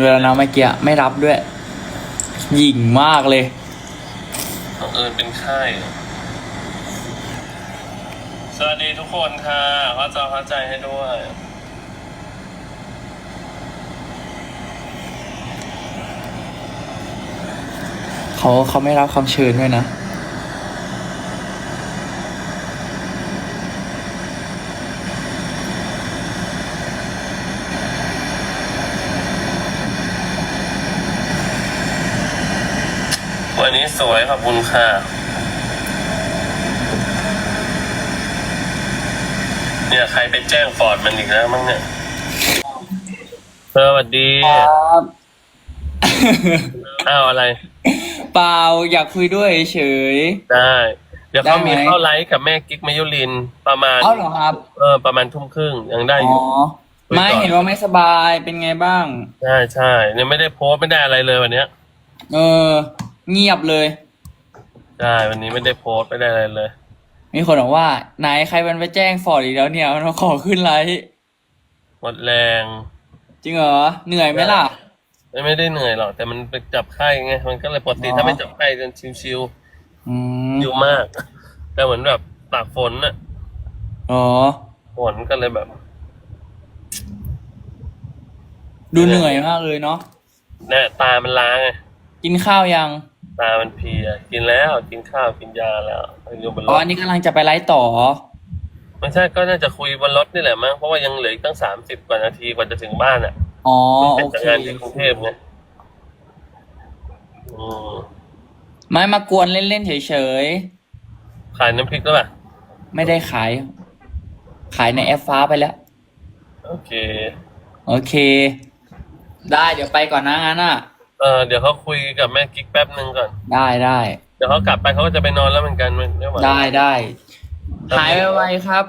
เวลานะเมื่อกี้ไม่รับด้วย หยิ่งมากเลย บังเอิญเป็นไข้สวัสดีทุกคนค่ะเข้าใจเข้าใจให้ด้วย เขาเขาไม่รับคำเชิญด้วยนะ วันนี้สวยขอบคุณค่ะ เนี่ยใครไปแจ้งฟอร์ดมันอีกแล้วมั้งเนี่ย สวัสดี ครับอ้าวอะไร เปล่าอยากคุยด้วยเฉย ได้ เดี๋ยวเขาได้ไหมมีเข้าไลฟ์กับแม่กิ๊กมายุรินประมาณเอ้าเหรอครับ เออประมาณทุ่มครึ่งยังได้ออ๋ยู่ อ คุยก่อน ไม่เห็นว่าไม่สบายเป็นไงบ้าง ใช่ใช่เนี่ยไม่ได้โพสต์ไม่ได้อะไรเลยวันเนี้ย เออ เงียบเลย ใช่วันนี้ไม่ได้โพสต์ไม่ได้อะไรเลย มีคนบอกว่าไหนใครมันไปแจ้งฟอร์ดอีกแล้วเนี่ยมันมาขอขึ้นไลฟ์หมดแรงจริงเหรอเหนื่อยไหมล่ะ ไม่ไม่ได้เหนื่อยหรอก แต่มันไปจับไข้ไง มันก็เลยปกติอ๋อ ถ้าไม่จับไข้จะชิวอืมๆชิวมาก แต่เหมือนแบบตากฝนน่ะอ๋อฝนก็เลยแบบ ดูเหนื่อยมากเลยเนาะเนี่ยตามันล้าไงกินข้าวยัง ตามันเพลียกินแล้วกินข้าวกินยาแล้วอยู่บนรอ๋อถอันนี้กำลังจะไปไลฟ์ต่อ ไม่ใช่ก็น่าจะคุยบนรถนี่แหละมั้งเพราะว่ายังเหลืออีกตั้งสามสิบกว่านาทีกว่าจะถึงบ้านอะอ๋อมันโอเป็นเคงานที่กรุงเทพไงอืมไม่มากวนเล่นๆเฉยขายน้ำพริกแล้วป่ะๆ ไม่ได้ขาย ขายในแอปฟ้าไปแล้ว โอเค โอเค ได้เดี๋ยวไปก่อนนะงั้นอะ เออเดี๋ยวเขาคุยกับแม่กิ๊กแป๊บหนึ่งก่อน ได้ได้เดี๋ยวเขากลับไปเขาก็จะไปนอนแล้วเหมือนกันไม่ไม่ไหวได้ได้หายไวๆครับ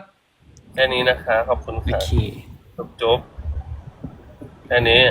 แค่นี้นะคะ ขอบคุณโอค่ะเคจุ๊บจุ๊บแค่นี้